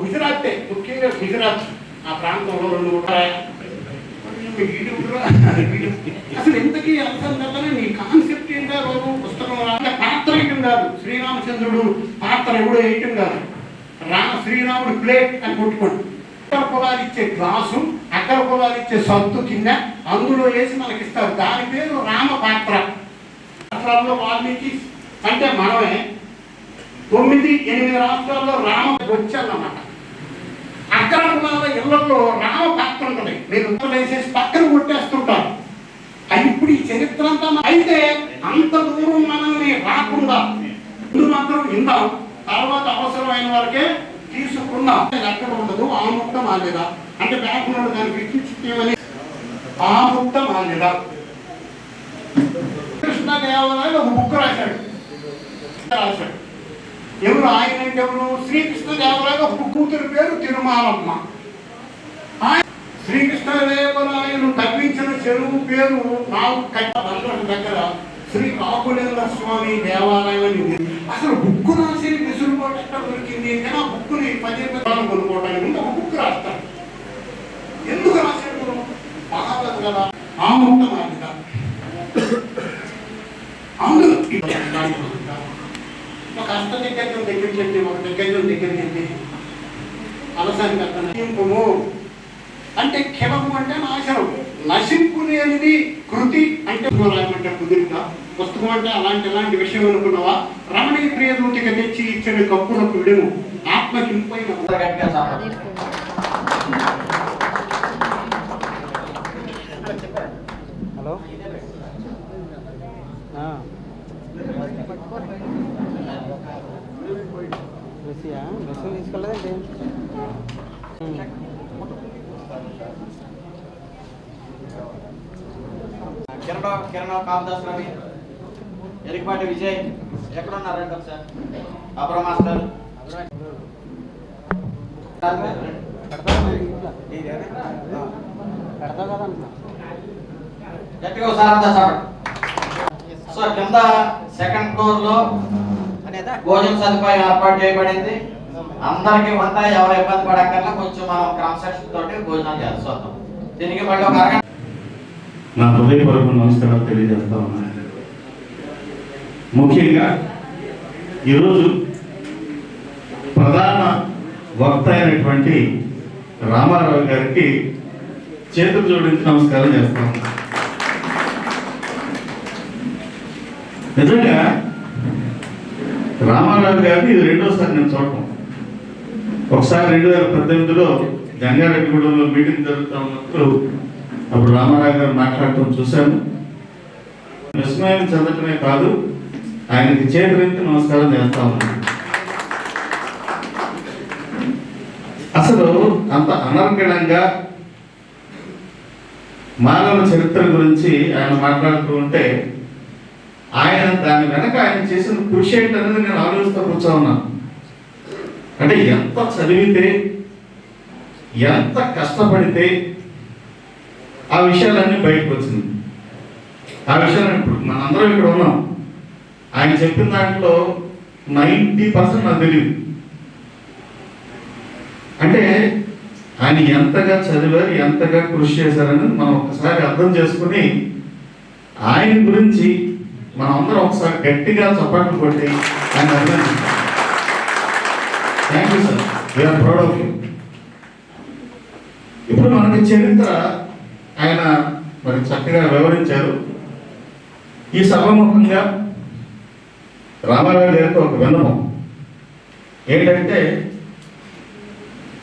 గుజరాతే ముఖ్యంగా గుజరాత్. ఆ ప్రాంతంలో రెండు అసలు ఇంతకీ అర్థం కదా నీ కాన్సెప్ట్ ఏంటో రోజు పుస్తకం రాక పాత్ర వేయటం కాదు? శ్రీరామచంద్రుడు పాత్ర ఎవడో వేయటం కాదు? రామ శ్రీరాముడు ప్లేట్ అని కొట్టుకోండి. అక్కడ పొలాలు ఇచ్చే గ్లాసు అక్కడ పొలాలు ఇచ్చే సత్తు కింద అందులో వేసి మనకి ఇస్తారు దాని పేరు రామ పాత్ర. రాష్ట్రాల్లో వాల్మీకి అంటే మనమే. తొమ్మిది ఎనిమిది రాష్ట్రాల్లో రామ వచ్చానమాట అక్కడ ఇళ్ళలో రామ పాత్ర ఉంటుంది మీరు వేసేసి పక్కన కొట్టేస్తుంటారు ఇప్పుడు ఈ చరిత్ర అంతా అయితే అంత దూరం మనల్ని రాకుండా ముందు మాత్రం విందాం. తర్వాత అవసరమైన వరకే తీసుకున్నాం ఎక్కడ ఉండదు? ఆ ముక్త మాల్యద అంటే బ్యాకున్నాడు దానికి ఇచ్చి ఆ ముక్త మాల్యద కృష్ణ దేవాలయం ఒక బుక్ రాశాడు. రాశాడు. ఎవరు ఆయన? అంటే ఎవరు శ్రీకృష్ణదేవరాయలు ఒక కూతురు పేరు తిరుమాలమ్మ. శ్రీకృష్ణదేవరాయలు తగ్గించిన చెరువు పేరు నాకు కట్ట దగ్గర శ్రీ రాఘులేంద్ర స్వామి దేవాలయం అని ఉంది. అసలు బుక్కు రాసేది విసురుబాటు ఎక్కడ దొరికింది కానీ ఆ బుక్కుని పదే పదాలు కొనుక్కోవడానికి ముందు ఒక బుక్ రాస్తాను ఎందుకు రాశాడు మహాభారత కదా. ఆ మార్గ అందులో ఒక హస్త దగ్గర దగ్గరికి వెళ్ళి ఒక దగ్గర దగ్గరికి వెళ్ళి అలసానికి నశింపుము అంటే క్షమము అంటే నాశనం. నశింపునేది కృతి అంటే రాయమంటే కుదిరిందా పుస్తకం అంటే అలాంటి ఎలాంటి విషయం అనుకున్నావా? రమణీయ ప్రియదూతికి తెచ్చి ఇచ్చిన కప్పులకు విడుము. ఆత్మకింపైన మెస్సీయా బస్సులు తీసుకెళ్ళదండి కిరణ్ కిరణ్ కామదాస్ రవి. ఎరికపాటి విజయ్. ఎక్కడ ఉన్నారండి ఒకసారి అబ్రో మాస్టర్. పెడతావు కదా గట్టిగా ఒకసారి అంతా సో కింద సెకండ్ ఫ్లోర్లో భోజన సదుపాయం ఏర్పాటు చేయబడింది. అందరికీ వంట ఎవరు ఇబ్బంది పడక్కర్లా కొంచెం మనం క్రమశిక్షణ తోటి భోజనం చేస్తాం. దీనికి మళ్ళీ ఒక అరగంట నా హృదయపూర్వక నమస్కారాలు తెలియజేస్తా ఉన్నాను ముఖ్యంగా ఈరోజు ప్రధాన వక్త అయినటువంటి రామారావు గారికి చేతులు జోడించి నమస్కారం చేస్తాం నిజంగా రామారావు గారిని ఇది రెండోసారి నేను చూడటం. ఒకసారి రెండు వేల పద్దెనిమిదిలో గంగారెడ్డిగూడెంలో మీటింగ్ జరుగుతూ ఉన్నప్పుడు అప్పుడు రామారావు గారు మాట్లాడటం చూశాను. విస్మయం చెందటమే కాదు ఆయనకి చేతులెత్తి నమస్కారం చేస్తా ఉన్నాను అసలు అంత అనర్గళంగా మానవ చరిత్ర గురించి ఆయన మాట్లాడుతూ ఉంటే ఆయన దాని వెనక ఆయన చేసిన కృషి ఏంటనేది నేను ఆలోచిస్తూ కూర్చో ఉన్నాను అంటే ఎంత చదివితే ఎంత కష్టపడితే ఆ విషయాలన్నీ బయటకు వచ్చింది ఆ విషయాలు ఇప్పుడు మనందరం ఇక్కడ ఉన్నాం. ఆయన చెప్పిన దాంట్లో నైంటీ పర్సెంట్ నాకు తెలియదు. అంటే ఆయన ఎంతగా చదివారు ఎంతగా కృషి చేశారని మనం ఒకసారి అర్థం చేసుకుని ఆయన గురించి మనం అందరం ఒకసారి గట్టిగా చప్పట్లు కొట్టి ఆయన అభినందిస్తాం thank you sir we are proud of you ఇప్పుడు మనకి చరిత్ర ఆయన మరి చక్కగా వివరించారు. ఈ సభముఖంగా రామారావు గారికి ఒక విన్నపం. ఏంటంటే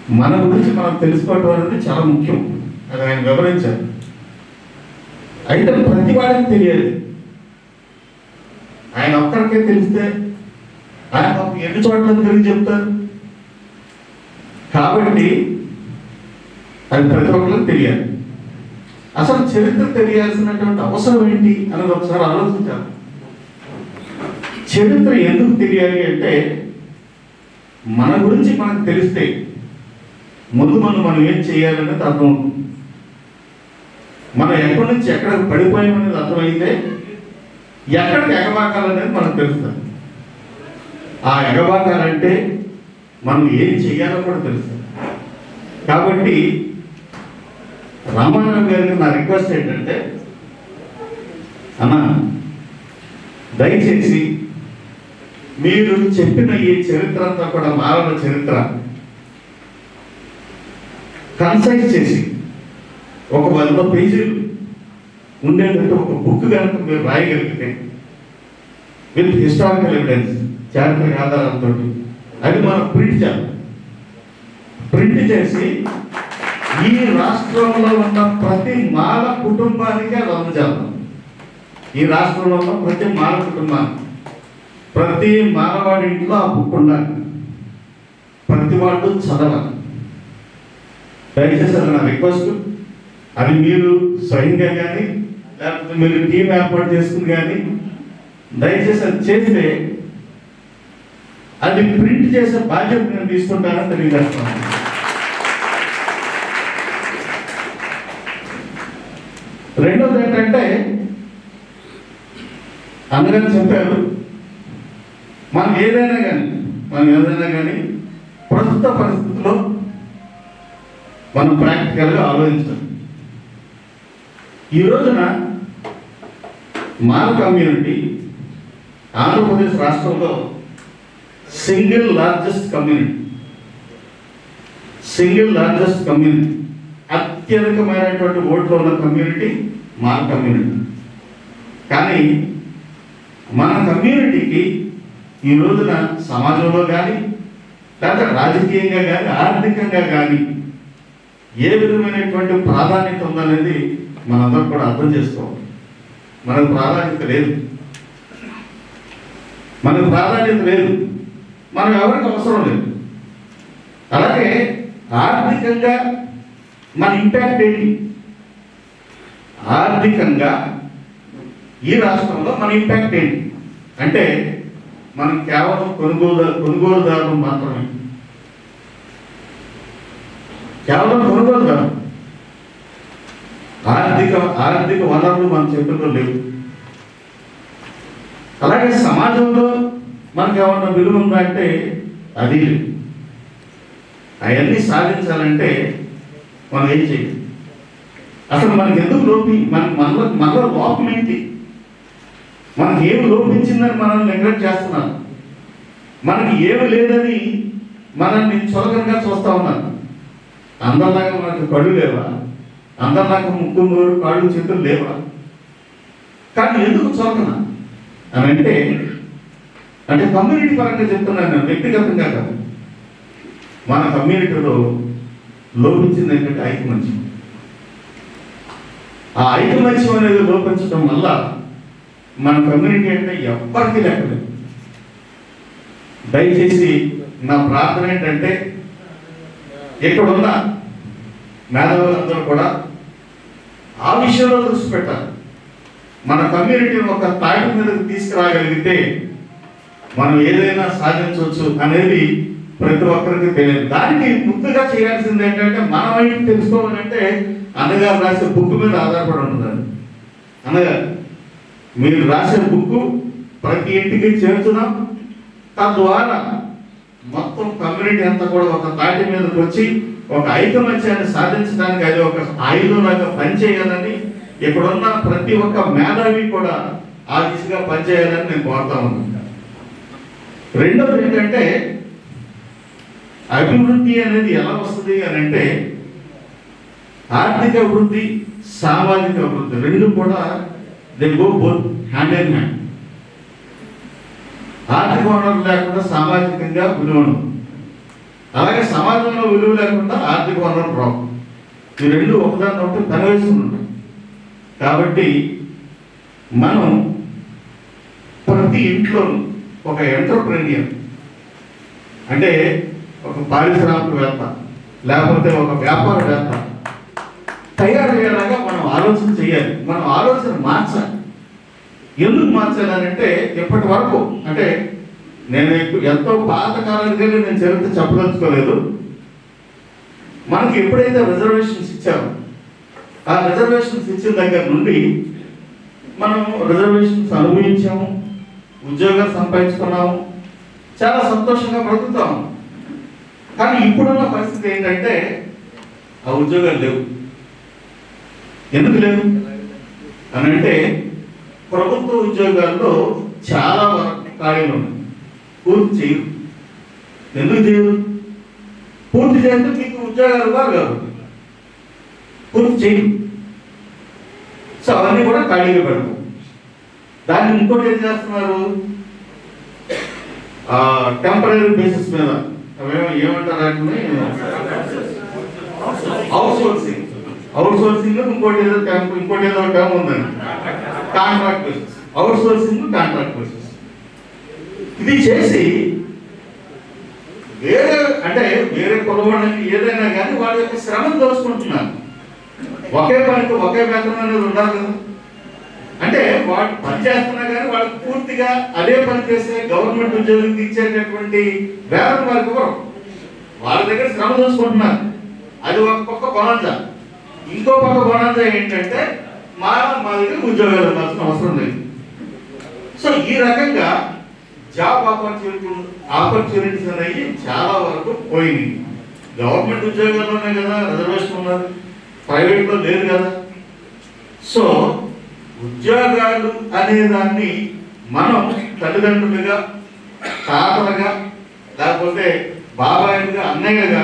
మన గురించి మనం తెలుసుకోవడం అనేది చాలా ముఖ్యం. అది ఆయన వివరించారు. అయితే ప్రతి వాడికి తెలియదు. ఆయన ఒక్కరికే తెలిస్తే ఆయన ఎన్ని చోట్ల తెలియ చెప్తారు? కాబట్టి అది ప్రతి ఒక్కరికి తెలియాలి. అసలు చరిత్ర తెలియాల్సినటువంటి అవసరం ఏంటి అనేది ఒకసారి ఆలోచించాలి. చరిత్ర ఎందుకు తెలియాలి అంటే మన గురించి మనకు తెలిస్తే ముందు మనం మనం ఏం చేయాలనేది అర్థం అవుతుంది మనం ఎక్కడి నుంచి ఎక్కడ పడిపోయామనేది అర్థమైతే ఎక్కడికి ఎగబాకాలనేది మనకు తెలుస్తుంది. ఆ ఎగబాకాలంటే మనం ఏం చేయాలో కూడా తెలుస్తుంది. కాబట్టి రామారావు గారికి నా రిక్వెస్ట్ ఏంటంటే అన్న దయచేసి మీరు చెప్పిన ఈ చరిత్ర అంతా కూడా మానవ చరిత్ర కన్సైజ్ చేసి ఒక వంద పేజీలు ఉండేటట్టు ఒక బుక్ కనుక మీరు రాయగలిగితే విత్ హిస్టారికల్ ఎవిడెన్స్ చారిత్రక ఆధారాలతో అది మనం ప్రింట్ చేయాలి. ప్రింట్ చేసి ఈ రాష్ట్రంలో ఉన్న ప్రతి మాల కుటుంబానికి అది అందజేద్దాం ఈ రాష్ట్రంలో ఉన్న ప్రతి మాల కుటుంబానికి ప్రతి మానవాడి ఇంట్లో ఆ బుక్ ఉండాలి. ప్రతి వాళ్ళు చదవాలి. దయచేసి నా రిక్వెస్ట్ అది మీరు స్వయంగా కానీ లేకపోతే మీరు టీం ఏర్పాటు చేసుకుని కానీ దయచేసి అది చేస్తే అది ప్రింట్ చేసే బాధ్యత నేను తీసుకుంటానని తెలియజేస్తున్నాను. రెండోది ఏంటంటే అందరూ చెప్పారు మనం ఏదైనా కానీ మనం ఏదైనా కానీ ప్రస్తుత పరిస్థితుల్లో మనం ప్రాక్టికల్గా ఆలోచించాలి. ఈ రోజున మాల్ కమ్యూనిటీ ఆంధ్రప్రదేశ్ రాష్ట్రంలో single largest community. Single largest community. అత్యధికమైనటువంటి ఓట్లు ఉన్న కమ్యూనిటీ మాల్ కమ్యూనిటీ. కానీ మన కమ్యూనిటీకి ఈ రోజున సమాజంలో కానీ లేదా రాజకీయంగా కానీ ఆర్థికంగా కానీ ఏ విధమైనటువంటి ప్రాధాన్యత ఉందనేది మనందరం కూడా అర్థం చేసుకోవాలి. మనకు ప్రాధాన్యత లేదు. మనకు ప్రాధాన్యత లేదు. మనం ఎవరికి అవసరం లేదు. అలాగే ఆర్థికంగా మన ఇంపాక్ట్ ఏంటి? ఆర్థికంగా ఈ రాష్ట్రంలో మన ఇంపాక్ట్ ఏంటి? అంటే మనం కేవలం కొనుగోలు కొనుగోలుదారులు మాత్రమే. కేవలం కొనుగోలుదారు ఆర్థిక ఆర్థిక వనరులు మన చేతుల్లో లేవు. అలాగే సమాజంలో మనకు ఏమన్నా విలువ ఉందా అంటే అది లేదు. అవన్నీ సాధించాలంటే మనం ఏం చేయాలి? అసలు మనకి ఎందుకు లోపి? మనకి మనలో మనలో లోపం ఏంటి? మనకి ఏమి లోపించిందని మనల్ని నెగ్లెక్ట్ చేస్తున్నాం మనకి ఏమి లేదని మనల్ని చులకనగా చూస్తా ఉన్నాను అందరిలాగా మనకు కళ్ళు లేవా? అందరిలాగా ముక్కు నోరు కాళ్ళు చేతులు లేవా? కానీ ఎందుకు చోదన అని అంటే అంటే కమ్యూనిటీ పరంగా చెప్తున్నాను నేను వ్యక్తిగతంగా కాదు. మన కమ్యూనిటీలో లోపించింది ఏంటంటే ఐకమత్యం. ఆ ఐకమత్యం అనేది లోపించడం వల్ల మన కమ్యూనిటీ అంటే ఎవ్వరికి లేకలేదు దయచేసి నా ప్రార్థన ఏంటంటే ఇక్కడున్న మేధావులందరూ కూడా ఆ విషయంలో దృష్టి పెట్టాలి. మన కమ్యూనిటీని ఒక తాటి మీదకి తీసుకురాగలిగితే మనం ఏదైనా సాధించవచ్చు అనేది ప్రతి ఒక్కరికి తెలియదు. దానికి ముందుగా చేయాల్సింది ఏంటంటే మన వైపు తెలుసుకోవాలంటే అన్నగారు రాసే బుక్ మీద ఆధారపడి ఉంటుందండి అన్నగారు మీరు రాసే బుక్ ప్రతి ఇంటికి చేర్చున్నాం తద్వారా మొత్తం కమ్యూనిటీ అంతా కూడా ఒక తాటి మీదకి వచ్చి ఒక ఐకమత్యాన్ని సాధించడానికి అది ఒక ఆయుధంలాగా పనిచేయాలని ఇప్పుడున్న ప్రతి ఒక్క మేధావి కూడా ఆ దిశగా పనిచేయాలని నేను కోరుతా ఉన్నాను. రెండవది ఏంటంటే అభివృద్ధి అనేది ఎలా వస్తుంది అని అంటే ఆర్థిక వృద్ధి సామాజిక అభివృద్ధి రెండు కూడా they go both hand in hand ఆర్థిక వనరులు లేకుండా సామాజికంగా విలువ అలాగే సమాజంలో విలువ లేకుండా ఆర్థిక వనరులు రావు. ఈ రెండు ఒకదాని ఒకటి పనివేసుకుని కాబట్టి మనం ప్రతి ఇంట్లో ఒక ఎంటర్ప్రీనియర్ అంటే ఒక పారిశ్రామికవేత్త లేకపోతే ఒక వ్యాపారవేత్త తయారయ్యేలాగా మనం ఆలోచన చేయాలి. మనం ఆలోచన మార్చాలి. ఎందుకు మార్చాలంటే ఇప్పటి వరకు? అంటే నేను ఎక్కు- ఎంతో పాతకాలానికి నేను చరిత్ర చెప్పదలుచుకోలేదు. మనకి ఎప్పుడైతే రిజర్వేషన్స్ ఇచ్చామో ఆ రిజర్వేషన్స్ ఇచ్చిన దగ్గర నుండి మనం రిజర్వేషన్స్ అనుభవించాము ఉద్యోగాలు సంపాదించుకున్నాము చాలా సంతోషంగా బ్రతుకుతాము. కానీ ఇప్పుడున్న పరిస్థితి ఏంటంటే ఆ ఉద్యోగాలు లేవు. ఎందుకు లేవు? అని అంటే ప్రభుత్వ ఉద్యోగాల్లో చాలా వరకు ఖాళీలు ఉన్నాయి. పూర్తి చేయరు ఎందుకు చేయరు పూర్తి చేస్తే మీకు ఉద్యోగాలు ఇవ్వాలి కాబట్టి పూర్తి చేయరు సో అవన్నీ కూడా ఖాళీగా పెడతాం. దాన్ని ఇంకోటి ఏం చేస్తున్నారు? టెంపరీ బేసిస్ మీద. ఏమంటారు అవుట్ సోర్సింగ్ అవుట్ సోర్సింగ్ ఇంకోటి ఏదో ఇంకోటి ఏదో టర్మ్ ఉందండి. Contract basis outsourcing contract basis ఇది చేసి వేరే అంటే వేరే కులవాళ్ళకి ఏదైనా కానీ వాళ్ళ యొక్క శ్రమను దోచుకుంటున్నాను ఒకే పనికి ఒకే వేతనం అనేది ఉండాలి కదా. అంటే వాడు పని చేస్తున్నా కానీ వాళ్ళకి పూర్తిగా అదే పని చేస్తే గవర్నమెంట్ ఉద్యోగులకు ఇచ్చేటటువంటి వేతనం వారికి ఇవ్వరు. వాళ్ళ దగ్గర శ్రమ దోచుకుంటున్నారు. అది ఒక పక్క బొనాంజా. ఇంకో పక్క బొనాంజా ఏంటంటే మా మా దగ్గర ఉద్యోగాలు అవసరం లేదు. సో ఈ రకంగా జాబ్ ఆపర్చునిటీ ఆపర్చునిటీస్ అనేవి చాలా వరకు పోయినాయి. గవర్నమెంట్ ఉద్యోగాల్లోనే కదా రిజర్వేషన్ ఉన్నారు ప్రైవేట్లో లేదు కదా. సో ఉద్యోగాలు అనే దాన్ని మనం తల్లిదండ్రులుగా తాతలుగా లేకపోతే బాబాయిలుగా అన్నయ్యగా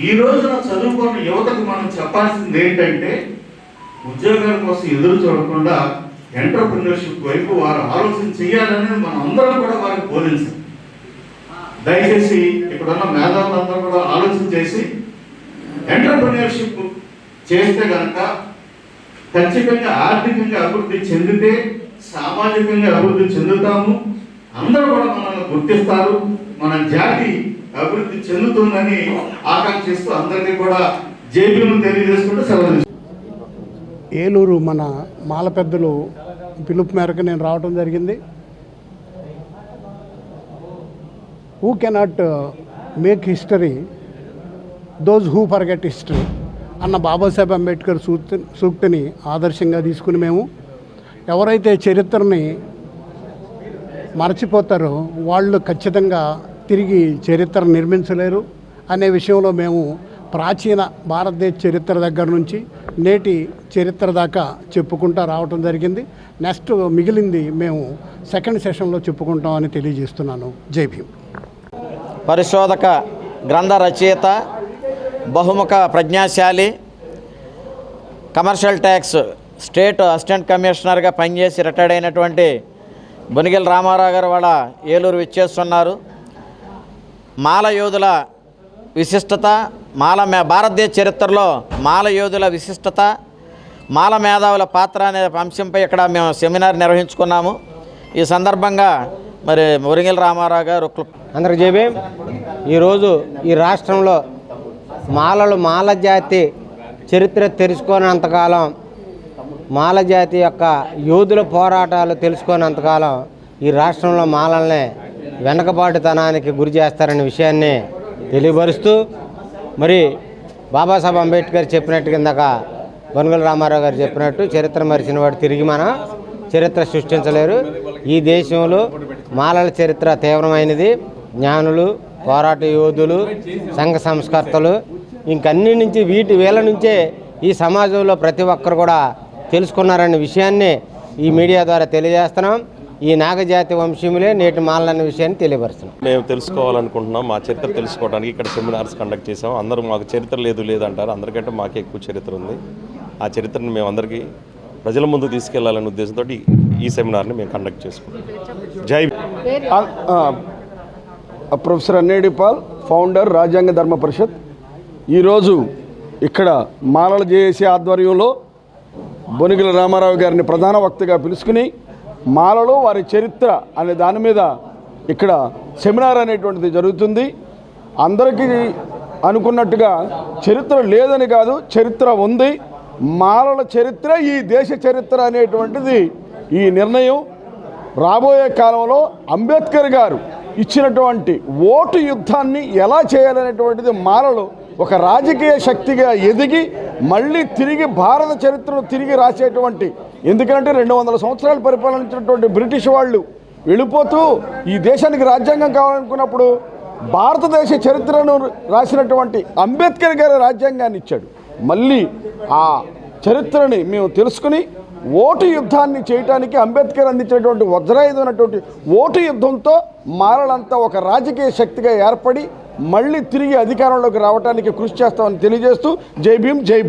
ఈ రోజున చదువుకున్న యువతకు మనం చెప్పాల్సింది ఏంటంటే ఉద్యోగాల కోసం ఎదురు చూడకుండా ఎంటర్ప్రినర్షిప్ వైపు వారు ఆలోచన చేయాలని మనం అందరం కూడా వారికి బోధించాలి దయచేసి ఇక్కడున్న మేధావులందరూ కూడా ఆలోచన చేసి ఎంటర్ప్రినర్షిప్ చేస్తే కనుక ఖచ్చితంగా ఆర్థికంగా అభివృద్ధి చెందితే సామాజికంగా అభివృద్ధి చెందుతాము. అందరూ కూడా మనల్ని గుర్తిస్తారు. మన జాతి అభివృద్ధి చెందుతుందని ఆకాంక్షిస్తూ అందరికీ కూడా జేబీలు తెలియజేసుకుంటూ సెలవు ఏలూరు మన మాల పెద్దలు పిలుపు మేరకు నేను రావడం జరిగింది. Who cannot make history those who forget history అన్న బాబాసాహెబ్ అంబేద్కర్ సూక్తి సూక్తిని ఆదర్శంగా తీసుకుని మేము ఎవరైతే చరిత్రని మరచిపోతారో వాళ్ళు ఖచ్చితంగా తిరిగి చరిత్ర నిర్మించలేరు. అనే విషయంలో మేము ప్రాచీన భారతదేశ చరిత్ర దగ్గర నుంచి నేటి చరిత్ర దాకా చెప్పుకుంటూ రావటం జరిగింది. నెక్స్ట్ మిగిలింది మేము సెకండ్ సెషన్లో చెప్పుకుంటామని తెలియజేస్తున్నాను. జై భీమ్. పరిశోధక గ్రంథ రచయిత బహుముఖ ప్రజ్ఞాశాలి కమర్షియల్ ట్యాక్స్ స్టేట్ అసిస్టెంట్ కమిషనర్గా పనిచేసి రిటైర్డ్ అయినటువంటి బొనిగెల రామారావు గారు వాళ్ళ ఏలూరు విచ్చేస్తున్నారు. మాల యోధుల విశిష్టత మాల మే భారతదేశ చరిత్రలో మాల యోధుల విశిష్టత మాల మేధావుల పాత్ర అనే అంశంపై ఇక్కడ మేము సెమినార్ నిర్వహించుకున్నాము. ఈ సందర్భంగా మరి మురిగిల రామారావు గారు క్లు- అందరికి ఈరోజు ఈ రాష్ట్రంలో మాలలు మాల జాతి చరిత్ర తెలుసుకోనంతకాలం మాల జాతి యొక్క యోధుల పోరాటాలు తెలుసుకోనంతకాలం ఈ రాష్ట్రంలో మాలల్ని వెనకబాటుతనానికి గురి చేస్తారనే విషయాన్ని తెలియపరుస్తూ మరి బాబాసాహెబ్ అంబేద్కర్ చెప్పినట్టు కిందక వనగల రామారావు గారు చెప్పినట్టు చరిత్ర మరిచిన వాడు తిరిగి మన చరిత్ర సృష్టించలేరు. ఈ దేశంలో మాలల చరిత్ర తీవ్రమైనది. జ్ఞానులు పోరాట యోధులు సంఘ సంస్కర్తలు ఇంకన్ని నుంచి వీటి వేల నుంచే ఈ సమాజంలో ప్రతి ఒక్కరు కూడా తెలుసుకున్నారనే విషయాన్ని ఈ మీడియా ద్వారా తెలియజేస్తున్నాం. ఈ నాగజాతి వంశీయులే నేటి మాలన్న విషయాన్ని తెలియపరుస్తున్నాం. మేము తెలుసుకోవాలనుకుంటున్నాం మా చరిత్ర తెలుసుకోవడానికి ఇక్కడ సెమినార్స్ కండక్ట్ చేసాం అందరూ మాకు చరిత్ర లేదు లేదంటారు అందరికంటే మాకే ఎక్కువ చరిత్ర ఉంది. ఆ చరిత్రను మేము అందరికీ ప్రజల ముందు తీసుకెళ్ళాలనే ఉద్దేశంతో ఈ సెమినార్ని మేము కండక్ట్ చేసుకుంటాం జై ప్రొఫెసర్ అన్నేడి పాల్ ఫౌండర్ రాజ్యాంగ ధర్మ పరిషత్. ఈరోజు ఇక్కడ మాలల జేఏసీ ఆధ్వర్యంలో బొనిగిల రామారావు గారిని ప్రధాన వక్తగా పిలుచుకుని మాలలో వారి చరిత్ర అనే దాని మీద ఇక్కడ సెమినార్ అనేటువంటిది జరుగుతుంది. అందరికీ అనుకున్నట్టుగా చరిత్ర లేదని కాదు చరిత్ర ఉంది. మాలల చరిత్ర ఈ దేశ చరిత్ర అనేటువంటిది ఈ నిర్ణయం. రాబోయే కాలంలో అంబేద్కర్ గారు ఇచ్చినటువంటి ఓటు యుద్ధాన్ని ఎలా చేయాలనేటువంటిది మాలలు ఒక రాజకీయ శక్తిగా ఎదిగి మళ్ళీ తిరిగి భారత చరిత్రను తిరిగి రాసేటువంటి ఎందుకంటే రెండు వందల సంవత్సరాలు పరిపాలించినటువంటి బ్రిటిష్ వాళ్ళు వెళ్ళిపోతూ ఈ దేశానికి రాజ్యాంగం కావాలనుకున్నప్పుడు భారతదేశ చరిత్రను రాసినటువంటి అంబేద్కర్ గారి రాజ్యాంగాన్ని ఇచ్చాడు. మళ్ళీ ఆ చరిత్రని మేము తెలుసుకుని ఓటు యుద్ధాన్ని చేయటానికి అంబేద్కర్ అందించినటువంటి వజ్రాయుధమైనటువంటి ఓటు యుద్ధంతో మారలంతా ఒక రాజకీయ శక్తిగా ఏర్పడి మళ్ళీ తిరిగి అధికారంలోకి రావడానికి కృషి చేస్తామని తెలియజేస్తూ జై భీమ్ జై